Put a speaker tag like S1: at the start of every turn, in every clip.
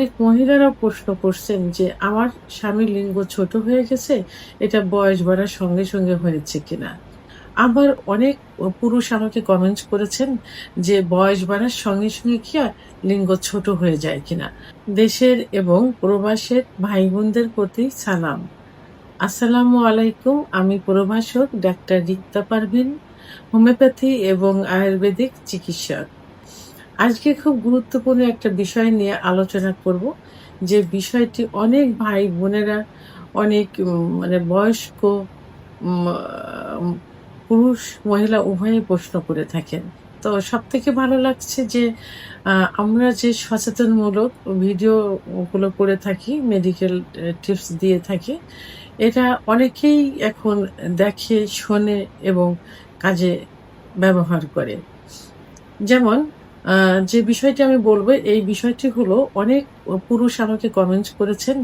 S1: অনেক মহিলারা প্রশ্ন করছেন যে, আমার স্বামীর লিঙ্গ ছোট হয়ে গেছে, এটা বয়স বাড়ার সঙ্গে সঙ্গে হয়েছে কিনা? আবার অনেক পুরুষ আমাকে কমেন্টস করেছেন যে, বয়স বাড়ার সঙ্গে সঙ্গে কি লিঙ্গ ছোট হয়ে যায় কিনা? দেশের এবং প্রবাসের ভাই বোনদের প্রতি সালাম। আসসালামু আলাইকুম, আমি প্রভাষক ডাক্তার রিক্তা পারভিন, হোমিওপ্যাথি এবং আয়ুর্বেদিক চিকিৎসক। আজকে খুব গুরুত্বপূর্ণ একটা বিষয় নিয়ে আলোচনা করব, যে বিষয়টি অনেক ভাই বোনেরা, অনেক মানে বয়স্ক পুরুষ, মহিলা উভয়ে প্রশ্ন করে থাকেন। তো সব থেকে ভালো লাগছে যে আমরা যে সচেতনমূলক ভিডিওগুলো করে থাকি মেডিকেল টিপস দিয়ে থাকি, এটা অনেকেই এখন দেখে, শোনে এবং কাজে ব্যবহার করে। যেমন যে বিষয়টি আমি বলব, এই বিষয়টি হলো অনেক পুরুষ আমাকে কমেন্ট করেছেন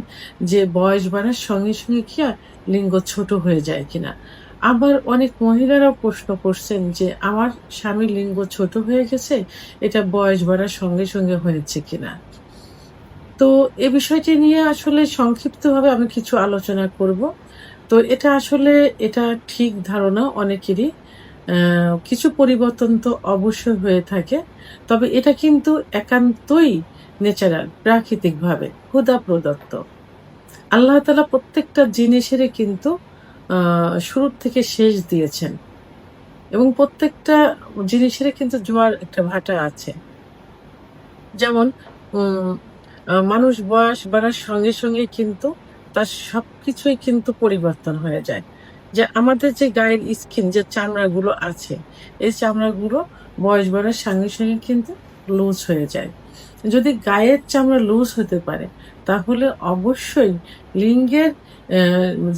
S1: যে বয়স বাড়ার সঙ্গে সঙ্গে কি লিঙ্গ ছোট হয়ে যায় কিনা। আবার অনেক মহিলারাও প্রশ্ন করছেন যে আমার স্বামীর লিঙ্গ ছোট হয়ে গেছে, এটা বয়স বাড়ার সঙ্গে সঙ্গে হয়েছে কিনা। তো এ বিষয়টি নিয়ে আসলে সংক্ষিপ্তভাবে আমি কিছু আলোচনা করব। তো এটা আসলে, এটা ঠিক ধারণা অনেকেরই। কিছু পরিবর্তন তো অবশ্যই হয়ে থাকে। তবে এটা কিন্তু একান্তই ন্যাচারাল, প্রাকৃতিকভাবে হুদা প্রদত্ত। আল্লাহ তালা প্রত্যেকটা জিনিসেরই কিন্তু শুরুর থেকে শেষ দিয়েছেন। এবং প্রত্যেকটা জিনিসেরই কিন্তু জোয়ার একটা ভাটা আছে। যেমন মানুষ বয়স বাড়ার সঙ্গে সঙ্গে কিন্তু তার সব কিছুই কিন্তু পরিবর্তন হয়ে যায়। যে আমাদের যে গায়ের স্কিন যে চামড়াগুলো আছে, এই চামড়াগুলো বয়স বাড়ার সঙ্গে সঙ্গে কিন্তু লুজ হয়ে যায়। যদি গায়ের চামড়া লুজ হতে পারে, তাহলে অবশ্যই লিঙ্গের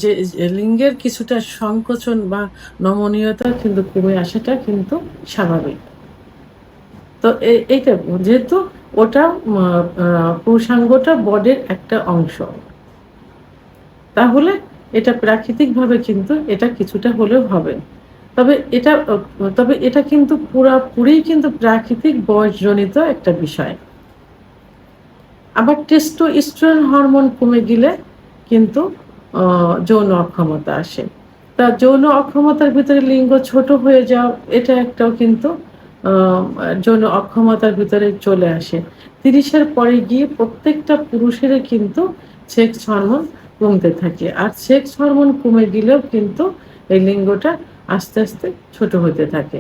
S1: যে লিঙ্গের কিছুটা সংকোচন বা নমনীয়তা কিন্তু কমে আসাটা কিন্তু স্বাভাবিক। তো এইটা যেহেতু ওটা পুরুষাঙ্গটা বডির একটা অংশ। তাহলে এটা প্রাকৃতিকভাবে কিন্তু এটা কিছুটা হলেও হবে। তবে এটা তবে এটা কিন্তু পুরাপুরি কিন্তু প্রাকৃতিক বয়সজনিত একটা বিষয়। আবার টেস্টো টেস্টোস্টেরন হরমোন কমে গেলে কিন্তু যৌন অক্ষমতা আসে। তা যৌন অক্ষমতার ভিতরে লিঙ্গ ছোট হয়ে যাওয়া এটা একটাও কিন্তু যৌন অক্ষমতার ভিতরে চলে আসে। তিরিশের পরে গিয়ে প্রত্যেকটা পুরুষেরই কিন্তু সেক্স হরমোন কমতে থাকে। আর সেক্স হরমোন কমে গেলেও কিন্তু এই লিঙ্গটা আস্তে আস্তে ছোট হতে থাকে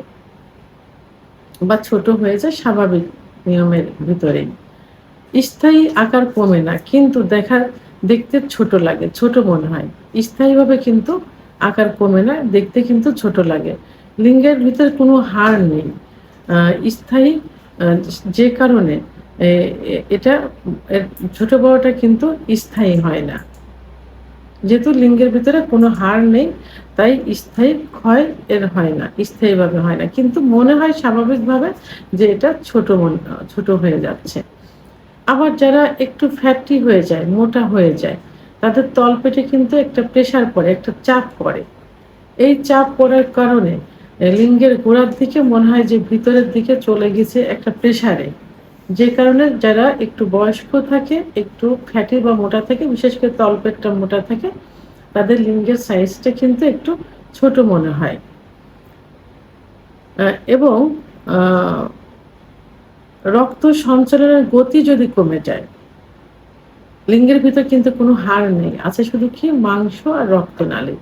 S1: বা ছোট হয়ে যায় স্বাভাবিক নিয়মের ভিতরেই। স্থায়ী আকার কমে না, কিন্তু দেখার দেখতে ছোট লাগে, ছোট মনে হয়। স্থায়ীভাবে কিন্তু আকার কমে না, দেখতে কিন্তু ছোট লাগে। লিঙ্গের ভিতরে কোনো হাড় নেই। স্থায়ী যে কারণে এটা ছোট বড়টা কিন্তু স্থায়ী হয় না। যেহেতু লিঙ্গের ভিতরে কোনো হার নেই, তাই স্থায়ী ক্ষয় এর হয় না, স্থায়ীভাবে হয় না। কিন্তু মনে হয় স্বাভাবিকভাবে যে এটা ছোট মন, ছোট হয়ে যাচ্ছে। আবার যারা একটু ফ্যাটি হয়ে যায়, মোটা হয়ে যায়, তাদের তলপেটে কিন্তু একটা প্রেশার পড়ে, একটা চাপ পড়ে। এই চাপ পড়ার কারণে লিঙ্গের গোড়ার দিকে মনে হয় যে ভিতরের দিকে চলে গেছে একটা প্রেসারে যে কারণে যারা একটু বয়স্ক থাকে, একটু ফ্যাটি বা মোটা থাকে, বিশেষ করে তলপেটটা মোটা থাকে, তাদের লিঙ্গের সাইজটা কিন্তু একটু ছোট মনে হয়। এবং রক্ত সঞ্চালনের গতি যদি কমে যায়, লিঙ্গের ভিতর কিন্তু কোনো হাড় নেই, আছে শুধু কি মাংস আর রক্তনালী।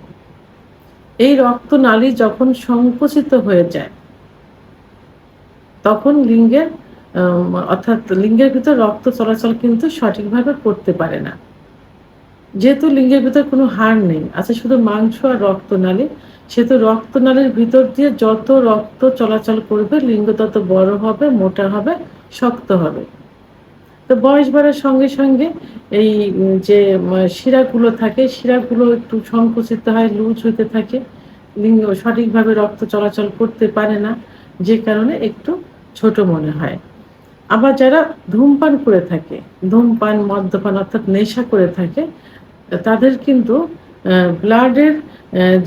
S1: এই রক্তনালী যখন সংকুচিত হয়ে যায়, তখন লিঙ্গের অর্থাৎ লিঙ্গের ভিতর রক্ত চলাচল কিন্তু সঠিকভাবে করতে পারে না। যেহেতু লিঙ্গের ভিতর কোনো হাড় নেই আছে শুধু মাংস আর রক্তনালী, সেহেতু রক্তনালীর ভিতর দিয়ে যত রক্ত চলাচল করবে, লিঙ্গ তত বড় হবে, মোটা হবে, শক্ত হবে। তো বয়স বাড়ার সঙ্গে সঙ্গে এই যে শিরাগুলো থাকে, শিরাগুলো একটু সংকুচিত হয়, লুজ হতে থাকে, লিঙ্গ সঠিকভাবে রক্ত চলাচল করতে পারে না, যে কারণে একটু ছোট মনে হয়। আবার যারা ধূমপান করে থাকে, ধূমপান, মদ্যপান অর্থাৎ নেশা করে থাকে, তাদের কিন্তু ব্লাডের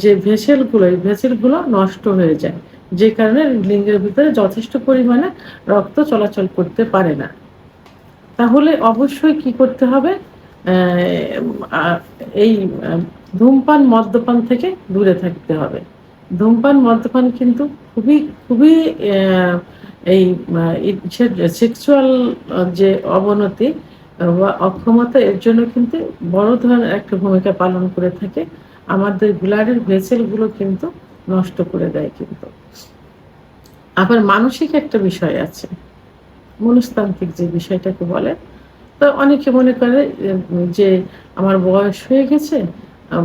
S1: যে ভেসেলগুলো, এই ভেসেলগুলো নষ্ট হয়ে যায়। যে কারণে লিঙ্গের ভিতরে যথেষ্ট পরিমাণে রক্ত চলাচল করতে পারে না। তাহলে অবশ্যই কি করতে হবে? এই ধূমপান, মদ্যপান থেকে দূরে থাকতে হবে। ধূমপান, মদ্যপান কিন্তু খুবই খুবই এই সেক্সুয়াল যে অবনতি বা অক্ষমতা, এর জন্য কিন্তু বড় ধরনের একটা ভূমিকা পালন করে থাকে। আমাদের ব্লাডের ভেসেলগুলো কিন্তু নষ্ট করে দেয় কিন্তু। আবার মানসিক একটা বিষয় আছে, মনস্তান্ত্রিক যে বিষয়টাকে বলে। তো অনেকে মনে করে যে আমার বয়স হয়ে গেছে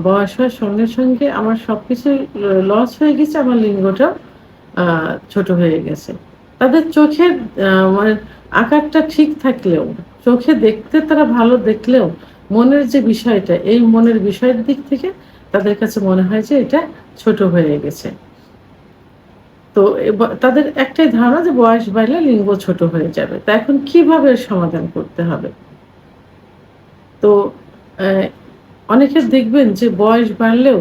S1: বয়স হওয়ার সঙ্গে সঙ্গে আমার সবকিছু লস হয়ে গেছে, আমার লিঙ্গটা ছোট হয়ে গেছে। তাদের চোখের মানে আকারটা ঠিক থাকলেও, চোখে দেখতে তারা ভালো দেখলেও মনের যে বিষয়টা, এই মনের বিষয়ের দিক থেকে তাদের কাছে মনে হয় যে এটা ছোট হয়ে গেছে। তো তাদের একটাই ধারণা যে বয়স বাড়লে লিঙ্গ ছোট হয়ে যাবে। তা এখন কীভাবে সমাধান করতে হবে তো আহ, অনেকে দেখবেন যে বয়স বাড়লেও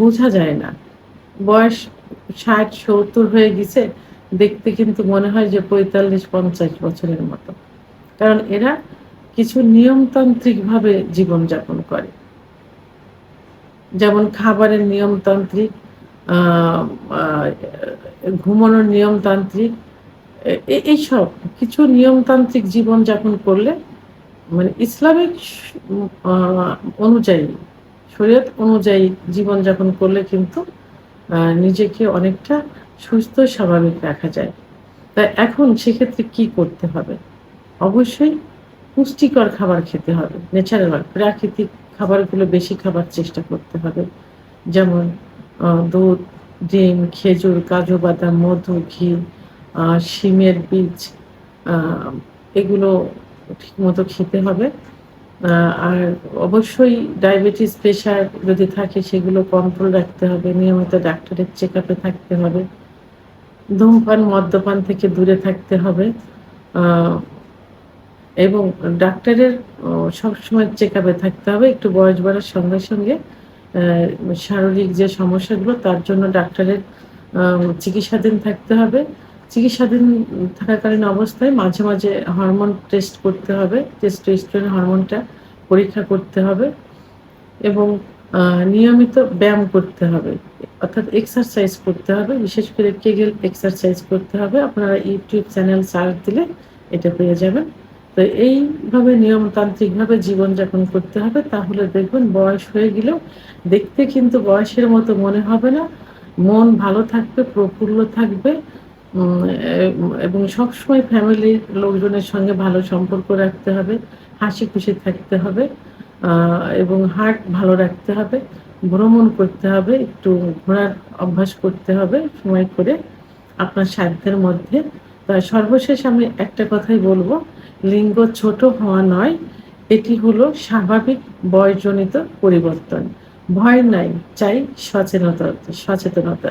S1: বোঝা যায় না। বয়স ষাট, সত্তর হয়ে গেছে, দেখতে কিন্তু মনে হয় যে পঁয়তাল্লিশ, পঞ্চাশ বছরের মতো। কারণ এরা কিছু নিয়মতান্ত্রিক ভাবে জীবনযাপন করে। যেমন খাবারের নিয়মতান্ত্রিক ঘুমানোর নিয়মতান্ত্রিক এইসব কিছু নিয়মতান্ত্রিক জীবনযাপন করলে মানে ইসলামিক অনুযায়ী, শরীয়ত অনুযায়ী জীবনযাপন করলে কিন্তু নিজেকে অনেকটা সুস্থ, স্বাভাবিক রাখা যায়। তাই এখন সেক্ষেত্রে কি করতে হবে? অবশ্যই পুষ্টিকর খাবার খেতে হবে ন্যাচারাল প্রাকৃতিক খাবারগুলো বেশি খাবার চেষ্টা করতে হবে। যেমন দুধ, ডিম, খেজুর, কাজু বাদাম, মধু, ঘি শিমের বীজ এগুলো ঠিকমতো খেতে হবে। আর অবশ্যই ডায়াবেটিস প্রেশার যদি থাকে সেগুলো কন্ট্রোল রাখতে হবে। নিয়মিত ডাক্তারের চেক আপে থাকতে হবে। ধূমপান মদ্যপান থেকে দূরে থাকতে হবে। এবং ডাক্তারের সবসময় চেক আপে থাকতে হবে। একটু বয়স বাড়ার সঙ্গে সঙ্গে শারীরিক যে সমস্যাগুলো, তার জন্য ডাক্তারের চিকিৎসাধীন থাকতে হবে। চিকিৎসাধীন থাকাকালীন অবস্থায় মাঝে মাঝে হরমোন টেস্ট করতে হবে। টেস্ট টেস্টোস্টেরন হরমোনটা পরীক্ষা করতে হবে এবং নিয়মিত ব্যায়াম করতে হবে। অর্থাৎ এক্সারসাইজ করতে হবে। বিশেষ করে কেগেল এক্সারসাইজ করতে হবে। আপনারা ইউটিউব চ্যানেল সার্চ দিলে এটা পেয়ে যাবেন। তো এইভাবে নিয়মতান্ত্রিকভাবে জীবনযাপন করতে হবে। তাহলে দেখবেন বয়স হয়ে গেলেও দেখতে কিন্তু বয়সের মতো মনে হবে না। মন ভালো থাকবে, প্রফুল্ল থাকবে। এবং সবসময় ফ্যামিলির লোকজনের সঙ্গে ভালো সম্পর্ক রাখতে হবে, হাসি খুশি থাকতে হবে এবং হার্ট ভালো রাখতে হবে, ভ্রমণ করতে হবে, একটু ঘোরার অভ্যাস করতে হবে, সময় করে আপনার সাধ্যের মধ্যে। তা সর্বশেষ আমি একটা কথাই বলব, লিঙ্গ ছোট হওয়া নয়, এটি হলো স্বাভাবিক বয়জনিত পরিবর্তন। ভয় নাই, চাই সচেতনতা সচেতনতা।